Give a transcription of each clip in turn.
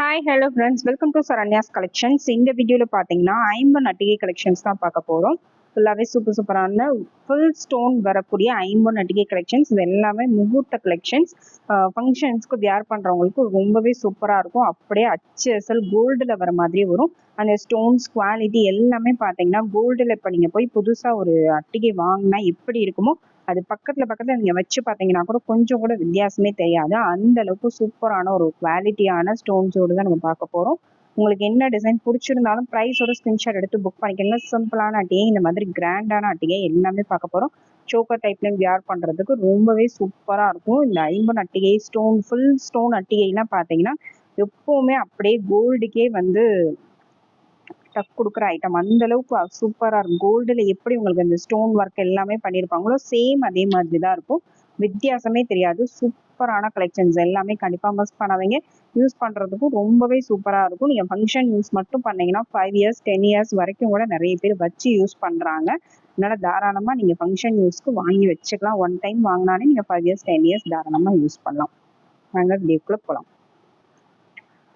Hi hello friends welcome to Saranya's collections இந்த வீடியோவில் பார்த்தீங்கன்னா ஐம்பது நட்டிகை கலெக்ஷன்ஸ் தான் பார்க்க போகிறோம் ஃபுல்லாகவே சூப்பர் சூப்பரான ஃபுல் ஸ்டோன் வரக்கூடிய ஐம்பது நட்டிகை கலெக்ஷன்ஸ் இது எல்லாமே முகூர்த்த கலெக்ஷன்ஸ் ஃபங்க்ஷன்ஸ்க்கு வியர் பண்ணுறவங்களுக்கு ரொம்பவே சூப்பராக இருக்கும். அப்படியே அச்சு அசல் கோல்டில் வர மாதிரி வரும். அந்த ஸ்டோன்ஸ் குவாலிட்டி எல்லாமே பார்த்தீங்கன்னா கோல்டில் இப்போ நீங்கள் போய் புதுசாக ஒரு அட்டிகை வாங்கினா எப்படி இருக்குமோ அது பக்கத்துல பக்கத்துல நீங்க வச்சு பாத்தீங்கன்னா கூட கொஞ்சம் கூட வித்தியாசமே தெரியாது. அந்த அளவுக்கு சூப்பரான ஒரு குவாலிட்டியான ஸ்டோன்ஸோடு தான் நம்ம பார்க்க போறோம். உங்களுக்கு என்ன டிசைன் பிடிச்சிருந்தாலும் ப்ரைஸோட ஸ்கிரீன்ஷாட் எடுத்து புக் பண்ணிக்கோங்க. சிம்பிளான அட்டிகை இந்த மாதிரி கிராண்டான அட்டிகை எல்லாமே பார்க்க போறோம். சோக்கர் டைப்லையும் வியார் பண்றதுக்கு ரொம்பவே சூப்பரா இருக்கும். இந்த ஐம்பன் அட்டிகை ஸ்டோன் ஃபுல் ஸ்டோன் அட்டிகைலாம் பாத்தீங்கன்னா எப்பவுமே அப்படியே கோல்டுக்கே வந்து டக் கொடுக்குற ஐட்டம் அந்த அளவுக்கு சூப்பராக இருக்கும். கோல்டில் எப்படி உங்களுக்கு இந்த ஸ்டோன் ஒர்க் எல்லாமே பண்ணியிருப்பாங்களோ சேம் அதே மாதிரி தான் இருக்கும். வித்தியாசமே தெரியாது. சூப்பரான கலெக்ஷன்ஸ் எல்லாமே கண்டிப்பாக மிஸ் பண்ணாதீங்க. யூஸ் பண்ணுறதுக்கும் ரொம்பவே சூப்பராக இருக்கும். நீங்கள் ஃபங்க்ஷன் யூஸ் மட்டும் பண்ணீங்கன்னா ஃபைவ் இயர்ஸ் டென் இயர்ஸ் வரைக்கும் கூட நிறைய பேர் வச்சு யூஸ் பண்ணுறாங்க அதனால தாராளமாக நீங்கள் ஃபங்க்ஷன் யூஸ்க்கு வாங்கி வச்சுக்கலாம். ஒன் டைம் வாங்கினாலே நீங்கள் ஃபைவ் இயர்ஸ் டென் இயர்ஸ் தாராளமாக யூஸ் பண்ணலாம். நாங்கள் டேக்குள்ளே போகலாம்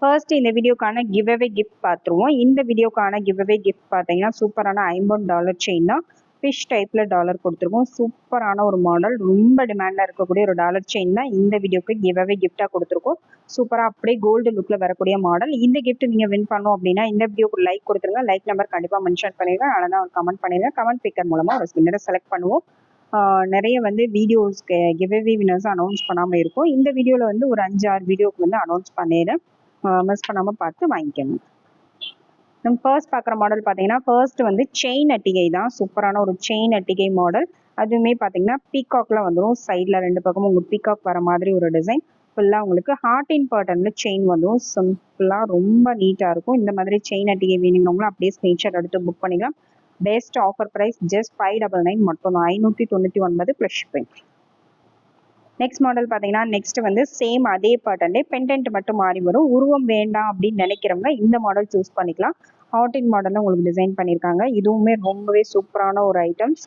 ஃபர்ஸ்ட் இந்த வீடியோக்கான கிவ் அவே கிஃப்ட் பார்த்துருவோம் இந்த வீடியோக்கான கிவ் அவே கிஃப்ட் பார்த்தீங்கன்னா சூப்பரான ஐம்பது டாலர் செயின் தான். ஃபிஷ் டைப்பில் டாலர் கொடுத்துருக்கோம். சூப்பரான ஒரு மாடல் ரொம்ப டிமாண்டாக இருக்கக்கூடிய ஒரு டாலர் செயின் தான் இந்த வீடியோக்கு கிவ் அவே கிஃப்டாக கொடுத்துருக்கோம். சூப்பராக அப்படியே கோல்டு லுக்கில் வரக்கூடிய மாடல் இந்த கிஃப்ட் நீங்கள் வின் பண்ணோம் அப்படின்னா இந்த வீடியோக்கு லைக் கொடுத்துருங்க. லைக் நம்பர் கண்டிப்பாக மென்ஷன் பண்ணிடுங்க. அதனால் தான் கமெண்ட் பண்ணிடுங்க கமெண்ட் பிக்கர் மூலமாக ஒரு ஸ்பின்னரை செலக்ட் பண்ணுவோம். நிறைய வந்து வீடியோஸ் கிவ்அவே வினர்ஸ் அனௌன்ஸ் பண்ணாமல் இருக்கும். இந்த வீடியோவில் வந்து ஒரு அஞ்சு ஆறு வீடியோக்கு வந்து அனௌன்ஸ் பண்ணிடுறேன். மிஸ் பண்ணாமல் பார்த்து வாங்கிக்கணும். நம்ம ஃபர்ஸ்ட் பார்க்குற மாடல் பார்த்தீங்கன்னா ஃபர்ஸ்ட் வந்து செயின் அட்டிகை தான். சூப்பரான ஒரு செயின் அட்டிகை மாடல் அதுவுமே பார்த்தீங்கன்னா பீகாக்ல வந்துடும் சைடில் ரெண்டு பக்கமும் உங்களுக்கு பீகாக் வர மாதிரி ஒரு டிசைன் ஃபுல்லாக உங்களுக்கு ஹார்ட் இன் பேட்டர்னில் செயின் வந்துடும் சிம்பிளாக ரொம்ப நீட்டாக இருக்கும். இந்த மாதிரி செயின் அட்டிகை வேணுங்கிறவங்களும் அப்படியே ஸ்க்ரீன்ஷாட் எடுத்து புக் பண்ணிக்கலாம். Best offer price just five double nine மட்டும் தான். ஐநூற்றி தொண்ணூற்றி ஒன்பது ப்ளஸ் ஷிப்பிங் நெக்ஸ்ட் மாடல் பார்த்தீங்கன்னா நெக்ஸ்ட் வந்து சேம் அதே பேட்டர்னே பெண்டன்ட் மட்டும் மாறி வரும். உருவம் வேண்டாம் அப்படின்னு நினைக்கிறவங்க இந்த மாடல் சூஸ் பண்ணிக்கலாம். ஹாட்டின் மாடலில் உங்களுக்கு டிசைன் பண்ணியிருக்காங்க இதுவுமே ரொம்பவே சூப்பரான ஒரு ஐட்டம்ஸ்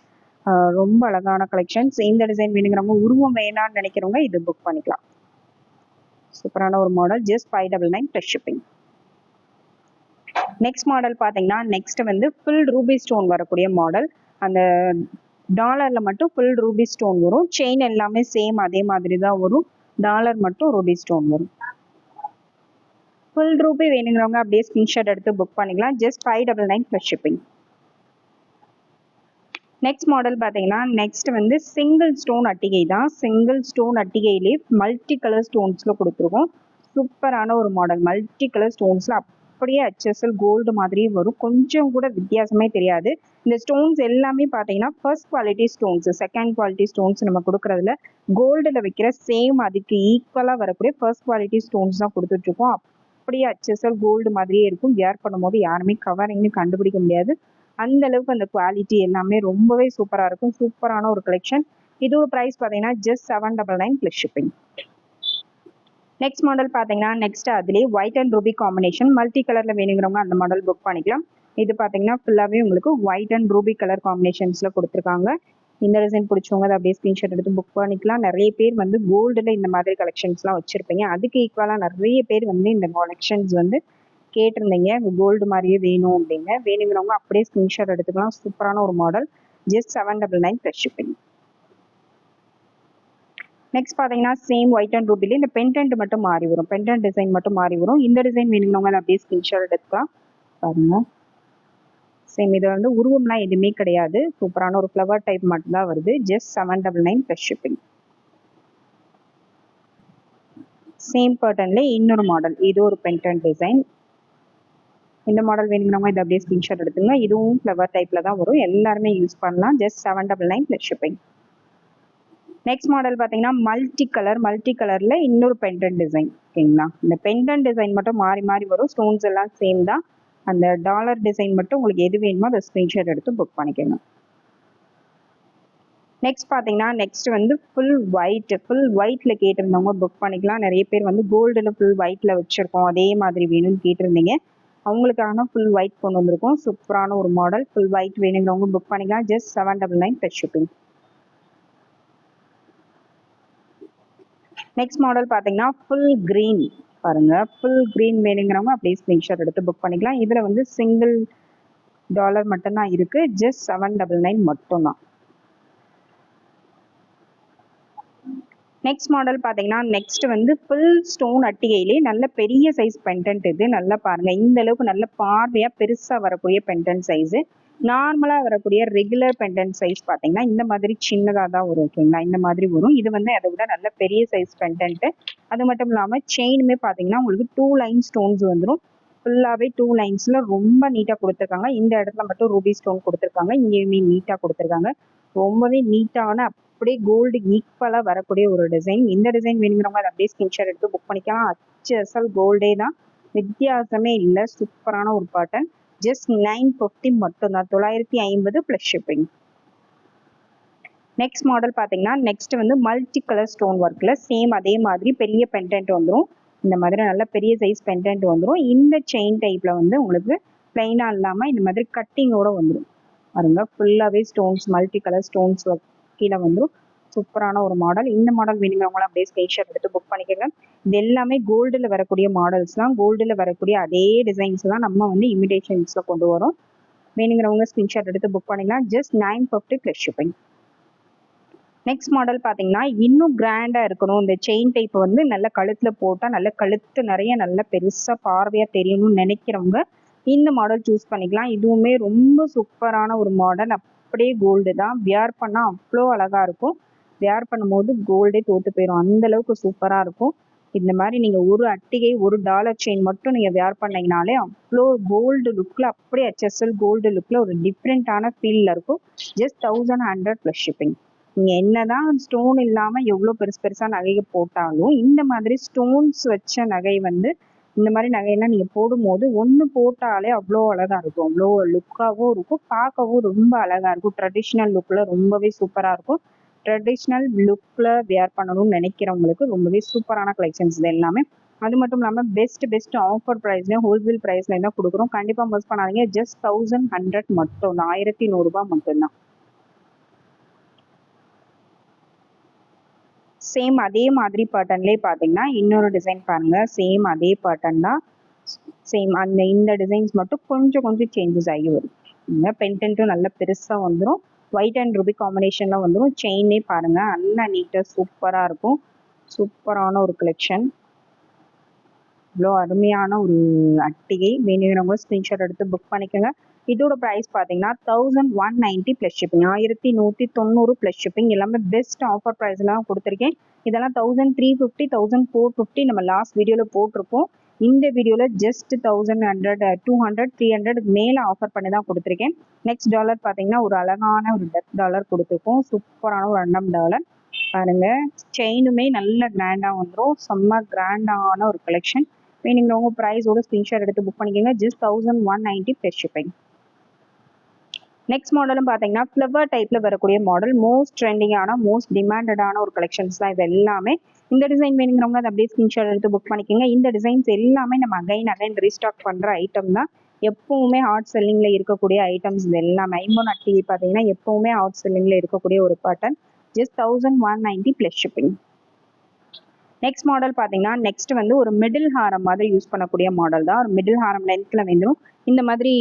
ரொம்ப அழகான கலெக்ஷன்ஸ் இந்த டிசைன் வேணுங்கிறவங்க உருவம் வேணாம்னு நினைக்கிறவங்க இது புக் பண்ணிக்கலாம். சூப்பரான ஒரு model just five double nine plus shipping next model பார்த்தீங்கன்னா நெக்ஸ்ட் வந்து ஃபுல் ரூபி ஸ்டோன் வரக்கூடிய மாடல் அந்த டாலர்ல மட்டும் ஃபுல் ரூபி ஸ்டோன் வரும். செயின் எல்லாமே சேம் அதே மாதிரி தான் வரும். டாலர் மட்டும் ரூபி ஸ்டோன் வரும். ஃபுல் ரூபி வேணுங்கிறவங்க அப்படியே ஸ்கிரீன்ஷாட் எடுத்து புக் பண்ணிக்கலாம். Just five double nine plus shipping next model பார்த்தீங்கன்னா நெக்ஸ்ட் வந்து சிங்கிள் ஸ்டோன் அட்டிகை தான். சிங்கிள் ஸ்டோன் அட்டிகையிலே மல்டி கலர் ஸ்டோன்ஸில் கொடுத்துருக்கோம். சூப்பரான ஒரு மாடல் மல்டி கலர் ஸ்டோன்ஸில் அப்படியே ஹெச்எஸ்எல் கோல்டு மாதிரியே வரும். கொஞ்சம் கூட வித்தியாசமே தெரியாது. இந்த ஸ்டோன்ஸ் எல்லாமே பார்த்தீங்கன்னா first quality stones second quality stones நம்ம கொடுக்குறதுல கோல்டில் வைக்கிற சேம் அதுக்கு ஈக்குவலாக வரக்கூடிய ஃபர்ஸ்ட் குவாலிட்டி ஸ்டோன்ஸ் தான் கொடுத்துட்ருக்கோம். அப்படியே ஹெச்எஸ்எல் கோல்டு மாதிரியே இருக்கும். வியர் பண்ணும்போது யாருமே கவரிங்னு கண்டுபிடிக்க முடியாது. அந்த அளவுக்கு அந்த குவாலிட்டி எல்லாமே ரொம்பவே சூப்பராக இருக்கும். சூப்பரான ஒரு கலெக்ஷன் இதோட ப்ரைஸ் பார்த்தீங்கன்னா just seven double nine plus shipping next model பார்த்தீங்கன்னா நெக்ஸ்ட் அதுலேயே white and ruby combination multi கலரில் வேணுங்கிறவங்க அந்த மாடல் புக் பண்ணிக்கலாம். இது பார்த்தீங்கன்னா ஃபுல்லாகவே உங்களுக்கு ஒயிட் அண்ட் ரூபி கலர் காம்பினேஷன்ஸில் கொடுத்துருக்காங்க. இந்த டிசைன் பிடிச்சவங்க அதை அப்படியே ஸ்க்ரீன்ஷாட் எடுத்து புக் பண்ணிக்கலாம். நிறைய பேர் வந்து கோல்டில் இந்த மாதிரி கலெக்ஷன்ஸ்லாம் வச்சுருப்பீங்க. அதுக்கு ஈக்குவலாக நிறைய பேர் வந்து இந்த கலெக்ஷன்ஸ் வந்து கேட்டிருந்தீங்க. கோல்டு மாதிரியே வேணும் அப்படிங்க வேணுங்கிறவங்க அப்படியே ஸ்க்ரீன்ஷாட் எடுத்துக்கலாம். சூப்பரான ஒரு model just seven double nine plus shipping next பார்த்தீங்கன்னா சேம் ஒயிட் அண்ட் ரூபில இந்த பென்டென்ட் மட்டும் மாறி வரும். பென்டென்ட் டிசைன் மட்டும் மாறி வரும். இந்த டிசைன் வேணுங்கிறவங்க அதை அப்படியே ஸ்கிரீன்ஷாட் எடுத்துக்கலாம். பாருங்க. சேம் இது வந்து உருவம்லாம் எதுவுமே கிடையாது. சூப்பரான ஒரு ஃப்ளவர் டைப் மட்டும்தான் வருது. Just seven double nine plus shipping same பேட்டர்ன்ல இன்னொரு மாடல் இது ஒரு பென்டென்ட் டிசைன் இந்த மாடல் வேணுங்கிறவங்க இதை அப்படியே ஸ்கிரீன்ஷாட் எடுத்துங்க. இதுவும் ஃப்ளவர் டைப்ல தான் வரும். எல்லாருமே யூஸ் பண்ணலாம். Just seven double nine plus shipping next model பார்த்தீங்கன்னா மல்டி கலர் மல்டி கலரில் இன்னொரு பென்டன் டிசைன் ஓகேங்களா? இந்த பென்டன் டிசைன் மட்டும் மாறி மாறி வரும். ஸ்டோன்ஸ் எல்லாம் சேம் தான். அந்த டாலர் டிசைன் மட்டும் உங்களுக்கு எது வேணுமோ அதை ஸ்க்ரீன்ஷாட் எடுத்து புக் பண்ணிக்கோங்க. நெக்ஸ்ட் பார்த்தீங்கன்னா நெக்ஸ்ட் வந்து ஃபுல் ஒயிட் ஃபுல் ஒயிட்டில் கேட்டிருந்தவங்க புக் பண்ணிக்கலாம். நிறைய பேர் வந்து கோல்டில் ஃபுல் ஒயிட்டில் வச்சுருக்கோம். அதே மாதிரி வேணும்னு கேட்டிருந்தீங்க. அவங்களுக்கான ஃபுல் ஒயிட் கொண்டு வந்திருக்கோம். சூப்பரான ஒரு மாடல் ஃபுல் ஒயிட் வேணுங்கிறவங்க புக் பண்ணிக்கலாம். Just seven double nine plus shipping next model பார்த்தீங்கன்னா ஃபுல் க்ரீன் பாருங்க. ஃபுல் க்ரீன் வேணுங்கிறவங்க அப்படியே ஸ்க்ரீன்ஷாட் எடுத்து புக் பண்ணிக்கலாம். இதில் வந்து சிங்கிள் டாலர் மட்டும்தான் இருக்கு. ஜஸ்ட் செவன் டபுள் நைன் மட்டும்தான். நெக்ஸ்ட் மாடல் பார்த்தீங்கன்னா நெக்ஸ்ட் வந்து ஃபுல் ஸ்டோன் அட்டிகையிலே நல்ல பெரிய சைஸ் பென்டென்ட் இது. நல்லா பாருங்க. இந்த அளவுக்கு நல்ல பார்வையாக பெருசாக வரக்கூடிய பென்டென்ட் சைஸு நார்மலாக வரக்கூடிய ரெகுலர் பென்டென்ட் சைஸ் பார்த்தீங்கன்னா இந்த மாதிரி சின்னதாக தான் வரும் ஓகேங்களா இந்த மாதிரி வரும். இது வந்து அதை விட நல்ல பெரிய சைஸ் பெண்டன்ட்டு அது மட்டும் இல்லாமல் செயினுமே பார்த்தீங்கன்னா உங்களுக்கு டூ லைன் ஸ்டோன்ஸ் வந்துடும் ஃபுல்லாகவே டூ லைன்ஸில் ரொம்ப நீட்டாக கொடுத்துருக்காங்க. இந்த இடத்துல மட்டும் ரூபி ஸ்டோன் கொடுத்துருக்காங்க. இங்கேயுமே நீட்டாக கொடுத்துருக்காங்க. ரொம்பவே நீட்டான அப்படியே கோல்டு ஈக்குவலாக வரக்கூடிய ஒரு டிசைன் இந்த டிசைன் வேணுங்கிறவங்க அதை அப்படியே ஸ்கிரீன்ஷாட் எடுத்து புக் பண்ணிக்கலாம். அச்சு அசல் கோல்டே தான். வித்தியாசமே இல்லை. சூப்பரான ஒரு பாட்டன் ஜஸ்ட் நைன் ஃபிஃப்டி மட்டும்தான் தொள்ளாயிரத்தி ஐம்பது ப்ளஸ் ஷிப்பிங் நெக்ஸ்ட் மாடல் பார்த்தீங்கன்னா நெக்ஸ்ட் வந்து மல்டி கலர் ஸ்டோன் ஒர்க்கில் சேம் அதே மாதிரி பெரிய பென்டென்ட் வந்துடும் இந்த மாதிரி நல்ல பெரிய சைஸ் பென்டென்ட் வந்துடும் இந்த செயின் டைப்பில் வந்து உங்களுக்கு பிளைனாக இல்லாமல் இந்த மாதிரி கட்டிங்கோட வந்துடும் பாருங்க ஃபுல்லாகவே stones multi colour stones work கீழே வந்துடும் சூப்பரான ஒரு மாடல் இந்த மாடல் வேணுங்கிறவங்களும் அப்படியே ஸ்க்ரீன்ஷாட் எடுத்து புக் பண்ணிக்கோங்க. இது எல்லாமே கோல்டில் வரக்கூடிய மாடல்ஸ் தான். கோல்டில் வரக்கூடிய அதே டிசைன்ஸ் தான் நம்ம வந்து இமிடேஷன்ஸில் கொண்டு வரோம். வேணுங்கிறவங்க ஸ்க்ரீன்ஷாட் எடுத்து புக் பண்ணிக்கலாம். Just nine fifty plus shipping next model பார்த்தீங்கன்னா இன்னும் கிராண்டாக இருக்கணும். இந்த செயின் டைப் வந்து நல்ல கழுத்தில் போட்டால் நல்ல கழுத்து நிறைய நல்ல பெருசாக பார்வையாக தெரியணும்னு நினைக்கிறவங்க இந்த மாடல் சூஸ் பண்ணிக்கலாம். இதுவுமே ரொம்ப சூப்பரான ஒரு மாடல் அப்படியே கோல்டு தான். வியர் பண்ணால் அவ்வளோ அழகாக இருக்கும். வேர் பண்ணும்போது கோல்டே தோற்று போயிடும் அந்த அளவுக்கு சூப்பராக இருக்கும். இந்த மாதிரி நீங்கள் ஒரு அட்டிகை ஒரு டாலர் செயின் மட்டும் நீங்கள் வேர் பண்ணீங்கனாலே அவ்வளோ கோல்டு லுக்கில் அப்படியே ஹெச்எஸ்எல் கோல்டு லுக்கில் ஒரு டிஃப்ரெண்ட்டான ஃபீலில் இருக்கும். Just thousand hundred plus shipping நீங்கள் என்னதான் ஸ்டோன் இல்லாமல் எவ்வளோ பெருசு பெருசாக நகையை போட்டாலும் இந்த மாதிரி ஸ்டோன்ஸ் வச்ச நகை வந்து இந்த மாதிரி நகையெல்லாம் நீங்கள் போடும்போது ஒன்று போட்டாலே அவ்வளோ அழகாக இருக்கும். அவ்வளோ லுக்காகவும் இருக்கும் பார்க்கவும் ரொம்ப அழகாக இருக்கும். ட்ரெடிஷ்னல் லுக்கில் ரொம்பவே சூப்பராக இருக்கும். ட்ரெடிஷ்னல் லுக்கில் வேர் பண்ணணும்னு நினைக்கிறவங்களுக்கு ரொம்பவே சூப்பரான கலெக்ஷன்ஸ் இது எல்லாமே. அது மட்டும் இல்லாமல் பெஸ்ட் பெஸ்ட் ஆஃபர் ப்ரைஸ்லேயும் ஹோல்சேல் ப்ரைஸ்லேயும் தான் கொடுக்குறோம். கண்டிப்பாக மிஸ் பண்ணாதீங்க. ஜஸ்ட் தௌசண்ட் ஹண்ட்ரட் மட்டும் தான். ஆயிரத்தி நூறுரூபா மட்டும்தான் சேம் அதே மாதிரி பேட்டர்ன்லேயே பார்த்தீங்கன்னா இன்னொரு டிசைன் பாருங்க. சேம் அதே பேட்டர்ன் தான். சேம் அந்த இந்த டிசைன்ஸ் மட்டும் கொஞ்சம் கொஞ்சம் சேஞ்சஸ் ஆகி வரும். இந்த பென்டென்ட்டும் நல்ல பெருசாக வந்துடும் ஒயிட் அண்ட் ருபி காம்பினேஷனில் வந்துடும் செயினே பாருங்க. நல்லா நீட்டாக சூப்பராக இருக்கும். சூப்பரான ஒரு கலெக்ஷன் இவ்வளோ அருமையான ஒரு அட்டிகை. வேணுங்கிறவங்க ஸ்க்ரீன்ஷாட் எடுத்து புக் பண்ணிக்கோங்க. இதோட ப்ரைஸ் பார்த்தீங்கன்னா thousand one ninety plus shipping ஆயிரத்தி நூற்றி தொண்ணூறு ப்ளஸ் ஷிப்பிங் எல்லாமே பெஸ்ட் ஆஃபர் ப்ரைஸ்லாம் கொடுத்துருக்கேன். இதெல்லாம் thousand three fifty thousand four fifty நம்ம லாஸ்ட் வீடியோவில் போட்டிருப்போம். இந்த வீடியோவில் just thousand hundred two hundred three hundred மேலே ஆஃபர் பண்ணி தான் கொடுத்துருக்கேன். நெக்ஸ்ட் டாலர் பார்த்தீங்கன்னா ஒரு அழகான ஒரு டெத் டாலர் கொடுத்துருக்கோம். சூப்பரான ஒரு அண்டம் டாலர் பாருங்க. செயினுமே நல்ல கிராண்டாக வந்துடும் செம்ம கிராண்டான ஒரு கலெக்ஷன் நீங்கள் உங்கள் ப்ரைஸோட ஸ்க்ரீன்ஷாட் எடுத்து புக் பண்ணிக்கோங்க. Just thousand one ninety plus shipping next மாடலும் பார்த்தீங்கன்னா ஃப்ளவர் டைப்பில் வரக்கூடிய மாடல் மோஸ்ட் ட்ரெண்டிங்கான மோஸ்ட் டிமாண்டடான ஒரு கலெக்ஷன்ஸ் தான் இது எல்லாமே. இந்த டிசைன் வேணுங்கிறவங்க அதை அப்படியே ஸ்கிரீன்ஷாட் எடுத்து புக் பண்ணிக்கோங்க. இந்த டிசைன்ஸ் எல்லாமே நம்ம அகைன் அகைன் ரீஸ்டாக் பண்ணுற ஐட்டம் தான். எப்பவுமே ஹாட் செல்லிங்கில் இருக்கக்கூடிய ஐட்டம்ஸ் இது எல்லாமே. ஐம்பது அட்டி பார்த்தீங்கன்னா எப்பவுமே ஹாட் செல்லிங்கில் இருக்கக்கூடிய ஒரு pattern just thousand one ninety plus shipping next model பார்த்தீங்கன்னா நெக்ஸ்ட் வந்து ஒரு மிடில் ஹாரம் மாதிரி யூஸ் பண்ணக்கூடிய மாடல் தான். ஒரு மிடில் ஹாரம் லென்த்தில் வேணும். இந்த மாதிரி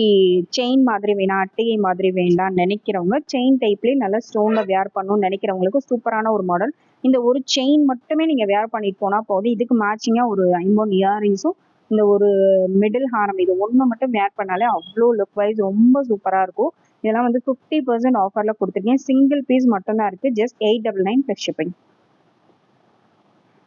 செயின் மாதிரி வேணாம் அட்டையை மாதிரி வேண்டாம் நினைக்கிறவங்க செயின் டைப்லேயே நல்லா ஸ்டோனில் வேர் பண்ணணும்னு நினைக்கிறவங்களுக்கு சூப்பரான ஒரு மாடல் இந்த ஒரு செயின் மட்டுமே நீங்கள் வேர் பண்ணிட்டு போனால் போதும். இதுக்கு மேட்சிங்காக ஒரு ஐம்பது இயரிங்ஸும் இந்த ஒரு மிடில் ஹாரம் இது ஒன்று மட்டும் வேர் பண்ணாலே அவ்வளோ லுக் வைஸ் ரொம்ப சூப்பராக இருக்கும். இதெல்லாம் வந்து ஃபிஃப்டி பர்சன்ட் ஆஃபரில் கொடுத்துருக்கேன். சிங்கிள் பீஸ் மட்டும்தான் இருக்குது just eight double nine plus shipping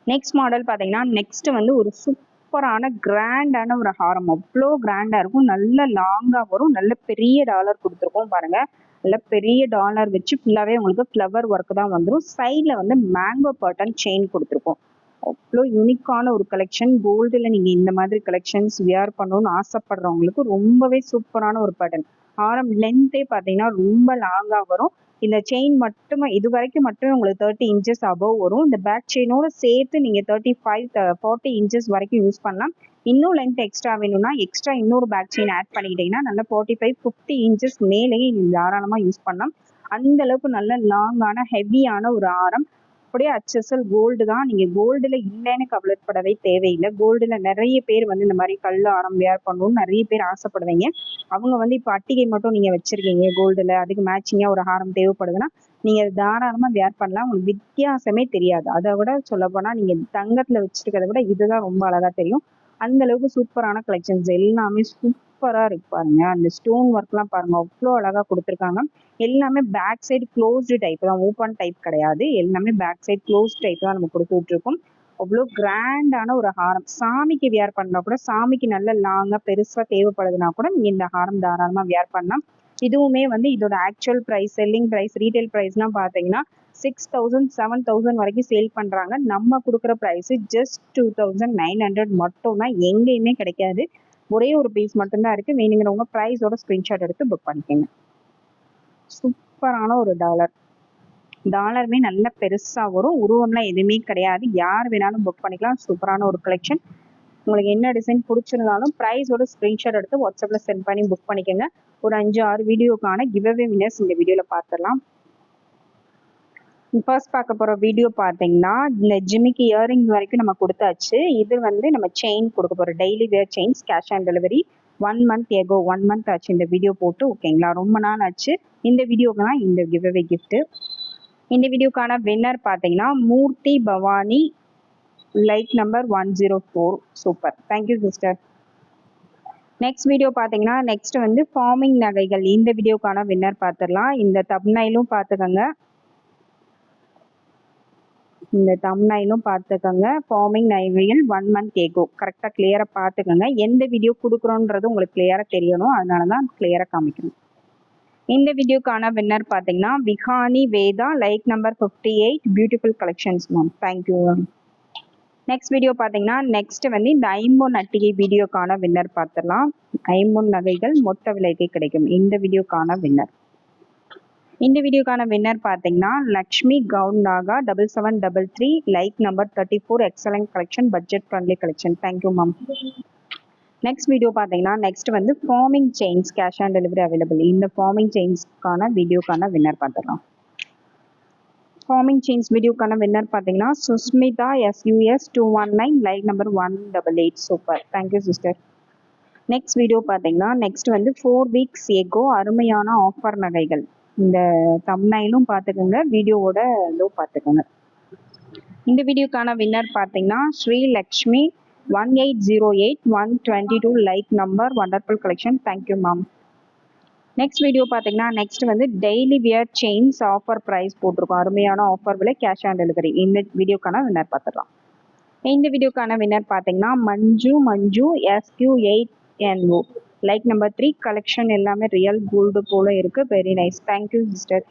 next model பார்த்தீங்கன்னா நெக்ஸ்ட் வந்து ஒரு சூப்பரான கிராண்டான ஒரு ஹாரம். அவ்வளோ கிராண்டாக இருக்கும். நல்ல லாங்காக வரும். நல்ல பெரிய டாலர் கொடுத்துருக்கோம் பாருங்க. நல்ல பெரிய டாலர் வச்சு ஃபுல்லாகவே உங்களுக்கு ஃப்ளவர் ஒர்க் தான் வந்துடும் சைடில் வந்து மேங்கோ பர்டன் செயின் கொடுத்துருக்கோம். அவ்வளோ யூனிக்கான ஒரு கலெக்ஷன் கோல்டில் நீங்கள் இந்த மாதிரி கலெக்ஷன்ஸ் வியர் பண்ணணும்னு ஆசைப்படுறவங்களுக்கு ரொம்பவே சூப்பரான ஒரு பேட்டர்ன் ஹாரம் லென்த்தே பார்த்தீங்கன்னா ரொம்ப லாங்காக வரும். இந்த செயின் மட்டுமே இது வரைக்கும் மட்டுமே உங்களுக்கு தேர்ட்டி இன்ச்சஸ் அபவ் வரும். இந்த பேக் செயினோட சேர்த்து நீங்கள் தேர்ட்டி ஃபைவ் ஃபார்ட்டி இன்ச்சஸ் வரைக்கும் யூஸ் பண்ணலாம். இன்னும் லென்த் எக்ஸ்ட்ரா வேணும்னா எக்ஸ்ட்ரா இன்னொரு பேக் செயின் ஆட் பண்ணிக்கிட்டீங்கன்னா நல்லா ஃபார்ட்டி ஃபைவ் ஃபிஃப்டி இன்ச்சஸ் மேலேயே நீங்கள் தாராளமாக யூஸ் பண்ணலாம். அந்த அளவுக்கு நல்ல லாங்கான ஹெவியான ஒரு ஆரம் அப்படியே அச்சசல் கோல்டு தான். நீங்க கோல்டுல இல்லைன்னு கவலைப்படவே தேவையில்லை. கோல்டுல நிறைய பேர் வந்து இந்த மாதிரி கல் ஆரம் வியார் பண்ணணும்னு நிறைய பேர் ஆசைப்படுவீங்க. அவங்க வந்து இப்போ அட்டிகை மட்டும் நீங்க வச்சிருக்கீங்க கோல்டுல அதுக்கு மேட்சிங்கா ஒரு ஹாரம் தேவைப்படுதுன்னா நீங்க அது தாராளமா வேர் பண்ணலாம். உங்களுக்கு வித்தியாசமே தெரியாது. அதை விட சொல்ல போனா நீங்க தங்கத்துல வச்சிருக்கிறத விட இதுதான் ரொம்ப அழகா தெரியும். அந்த அளவுக்கு சூப்பரான கலெக்ஷன்ஸ் எல்லாமே சூப்பர் இருக்கு பாருங்க. அந்த ஸ்டோன் ஒர்க்லாம் பாருங்க அவ்வளோ அழகா கொடுத்துருக்காங்க எல்லாமே பேக் சைடு க்ளோஸ்டு டைப் தான் ஓப்பன் டைப் கிடையாது. எல்லாமே பேக் சைடு க்ளோஸ் டைப் தான் நம்ம கொடுத்து விட்டுருக்கோம் அவ்வளோ கிராண்டான ஒரு ஹாரம். சாமிக்கு வியர் பண்ணா கூட சாமிக்கு நல்ல லாங்கா பெருசா தேவைப்படுதுன்னா கூட நீங்க இந்த ஹாரம் தாராளமா வியர் பண்ணலாம். இதுவுமே வந்து இதோட actual price selling price retail ப்ரைஸ்லாம் பார்த்தீங்கன்னா சிக்ஸ் தௌசண்ட் செவன் தௌசண்ட் வரைக்கும் சேல் பண்ணுறாங்க நம்ம கொடுக்குற price just two thousand nine hundred மட்டும் தான் எங்கேயுமே கிடைக்காது. ஒரே ஒரு பீஸ் மட்டும்தான் இருக்குது வேணுங்கிறவங்க ப்ரைஸோட ஸ்க்ரீன்ஷாட் எடுத்து புக் பண்ணிக்கோங்க. சூப்பரான ஒரு டாலர் டாலருமே நல்ல பெருசாக வரும். உருவம்லாம் எதுவுமே கிடையாது. யார் வேணாலும் புக் பண்ணிக்கலாம். சூப்பரான ஒரு கலெக்ஷன் உங்களுக்கு என்ன டிசைன் பிடிச்சிருந்தாலும் ப்ரைஸோட ஸ்க்ரீன்ஷாட் எடுத்து வாட்ஸ்அப்பில் சென்ட் பண்ணி புக் பண்ணிக்கோங்க. ஒரு அஞ்சு ஆறு வீடியோக்கான கிவ்அவே வினர்ஸ் இந்த வீடியோவில் பார்த்துடலாம். ஃபர்ஸ்ட் பார்க்க போகிற வீடியோ பார்த்தீங்கன்னா இந்த ஜிம்மிக்கு இயரிங் வரைக்கும் நம்ம கொடுத்தாச்சு. இது வந்து நம்ம செயின் கொடுக்க போகிறோம் daily wear chains cash on delivery one month ago one month ஆச்சு இந்த வீடியோ போட்டு ஓகேங்களா ரொம்ப நாள் ஆச்சு. இந்த வீடியோக்கு தான் இந்த கிவ்அவே கிஃப்ட்டு இந்த வீடியோக்கான வின்னர் பார்த்தீங்கன்னா Murthy Bhavani like number one zero four super thank you sister next video பார்த்தீங்கன்னா நெக்ஸ்ட் வந்து ஃபார்மிங் நகைகள். இந்த வீடியோக்கான வின்னர் பார்த்துடலாம். இந்த தப்னைலும் பார்த்துக்கோங்க. இந்த தம்னைலும் பார்த்துக்கோங்க. ஃபார்மிங் நைவியல் ஒன் மந்த் கேகோ கரெக்டாக கிளியராக பார்த்துக்கோங்க. எந்த வீடியோ கொடுக்குறோன்றது உங்களுக்கு கிளியராக தெரியணும். அதனால தான் கிளியராக காமிக்கணும் இந்த வீடியோக்கான வின்னர் பார்த்தீங்கன்னா Vihani Veda like number fifty eight beautiful collections ma'am thank you ma'am next video பார்த்தீங்கன்னா நெக்ஸ்ட் வந்து இந்த ஐம்பொன் நட்டிகை வீடியோக்கான வின்னர் பார்த்துடலாம். ஐம்பொன் நகைகள் மொத்த விலைக்கு கிடைக்கும். இந்த வீடியோக்கான வின்னர் இந்த வீடியோக்கான வின்னர் பார்த்தீங்கன்னா Lakshmi gown Naga double seven double three like number thirty four excellent collection budget friendly collection thank you ma'am next video பார்த்தீங்கன்னா நெக்ஸ்ட் வந்து forming chains cash on delivery available இந்த ஃபார்மிங் செயின்ஸ்க்கான வீடியோக்கான வின்னர் பார்த்துக்கலாம் forming chains வீடியோக்கான winner பார்த்தீங்கன்னா Sushmita SUS two one nine like number one double eight super thank you sister next video பார்த்தீங்கன்னா next வந்து ஃபோர் வீக்ஸ் எகோ அருமையான offer நகைகள். இந்த தம்னைலும் பார்த்துக்கோங்க வீடியோவோட இதோ பார்த்துக்கோங்க. இந்த வீடியோக்கான வின்னர் பார்த்தீங்கன்னா Sri Lakshmi one eight zero eight one twenty two like number wonderful collection thank you ma'am next video பார்த்தீங்கன்னா நெக்ஸ்ட் வந்து daily wear chains offer price போட்டிருக்கோம். அருமையான ஆஃபர் விலை கேஷ் ஆன் டெலிவரி இந்த வீடியோக்கான வின்னர் பார்த்துடலாம். இந்த வீடியோக்கான வின்னர் பார்த்தீங்கன்னா Manju Manju SQ eight NO like number three collection எல்லாமே ரியல் கோல்டு போல் இருக்குது very nice thank you sister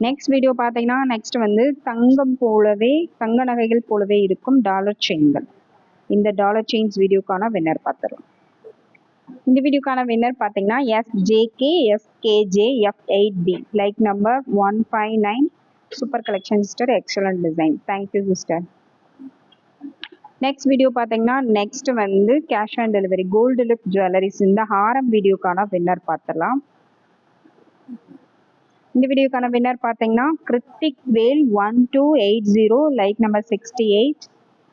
next video பார்த்தீங்கன்னா நெக்ஸ்ட் வந்து தங்கம் போலவே தங்க நகைகள் போலவே இருக்கும் டாலர் செயின்கள் இந்த டாலர் செயின்ஸ் வீடியோக்கான வின்னர் பார்த்துருவோம் இந்த வீடியோக்கான வின்னர் பார்த்தீங்கன்னா S JK FKJ F eight B like number one five nine super collection sister excellent design thank you sister next video பார்த்தீங்கன்னா நெக்ஸ்ட் வந்து cash on delivery gold look jewelleries இந்த ஹாரம் வீடியோக்கான வின்னர் பார்த்துடலாம் இந்த வீடியோக்கான வின்னர் பார்த்தீங்கன்னா Kiruthik Vel one two eight zero like number sixty eight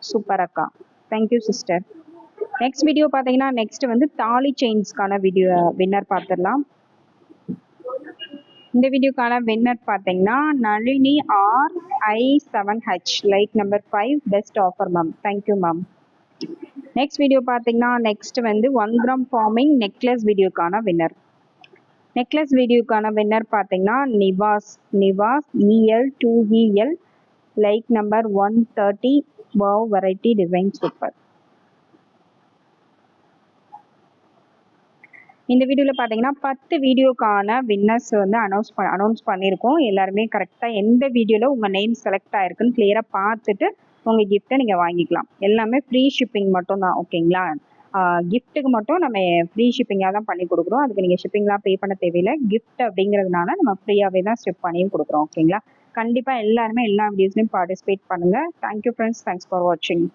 super அக்கா thank you sister next video பார்த்தீங்கன்னா நெக்ஸ்ட் வந்து தாலி செயின்ஸ்க்கான வீடியோ வின்னர் பார்த்துடலாம் இந்த வீடியோக்கான வின்னர் பார்த்தீங்கன்னா Nalini R I seven H like number five best offer ma'am thank you ma'am next video பார்த்தீங்கன்னா next வந்து ஒன் கிராம் ஃபார்மிங் நெக்லஸ் வீடியோக்கான வின்னர் நெக்லஸ் வீடியோக்கான வின்னர் பார்த்தீங்கன்னா Nivas Nivas EL two EL like number one thirty wow variety design super இந்த வீடியோவில் பார்த்தீங்கன்னா பத்து வீடியோக்கான வின்னர்ஸ் வந்து அனௌன்ஸ் ப அனௌன்ஸ் பண்ணியிருக்கோம். எல்லாருமே கரெக்டாக எந்த வீடியோவில் உங்கள் நேம் செலக்ட் ஆயிருக்குன்னு கிளியராக பார்த்துட்டு உங்கள் கிஃப்ட்டை நீங்கள் வாங்கிக்கலாம். எல்லாமே ஃப்ரீ ஷிப்பிங் மட்டும் தான் ஓகேங்களா கிஃப்ட்டுக்கு மட்டும் நம்ம ஃப்ரீ ஷிப்பிங்காக தான் பண்ணி கொடுக்குறோம். அதுக்கு நீங்கள் ஷிப்பிங்லாம் பே பண்ண தேவையில்லை. கிஃப்ட் அப்படிங்கிறதுனால நம்ம ஃப்ரீயாகவே தான் ஸ்டிப் பண்ணியும் கொடுக்குறோம் ஓகேங்களா கண்டிப்பாக எல்லாருமே எல்லா வீடியோஸ்லையும் பார்ட்டிசிபேட் பண்ணுங்கள் thank you friends thanks for வாட்சிங்